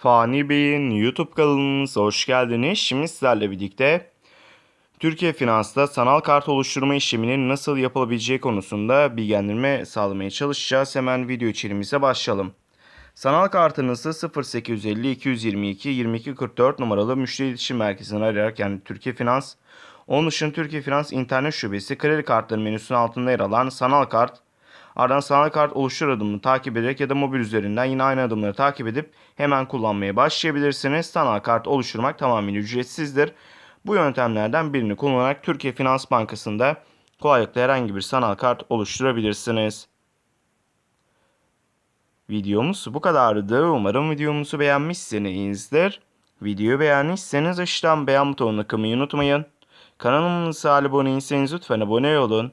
Fani Bey'in YouTube kanalımıza hoş geldiniz. Şimdi sizlerle birlikte Türkiye Finans'ta sanal kart oluşturma işleminin nasıl yapılabileceği konusunda bilgilendirme sağlamaya çalışacağız. Hemen video içeriğimize başlayalım. Sanal kartınızı 0850 222 2244 numaralı müşteri iletişim merkezini arayarak yani Türkiye Finans, onun dışında Türkiye Finans internet şubesi kredi kartları menüsünün altında yer alan sanal kart Ardından sanal kart oluştur adımını takip ederek ya da mobil üzerinden yine aynı adımları takip edip hemen kullanmaya başlayabilirsiniz. Sanal kart oluşturmak tamamen ücretsizdir. Bu yöntemlerden birini kullanarak Türkiye Finans Bankası'nda kolaylıkla herhangi bir sanal kart oluşturabilirsiniz. Videomuz bu kadardı. Umarım videomuzu beğenmişsinizdir. Videoyu beğendiyseniz aşağıdan beğen butonuna kılmayı unutmayın. Kanalımıza abone değilseniz lütfen abone olun.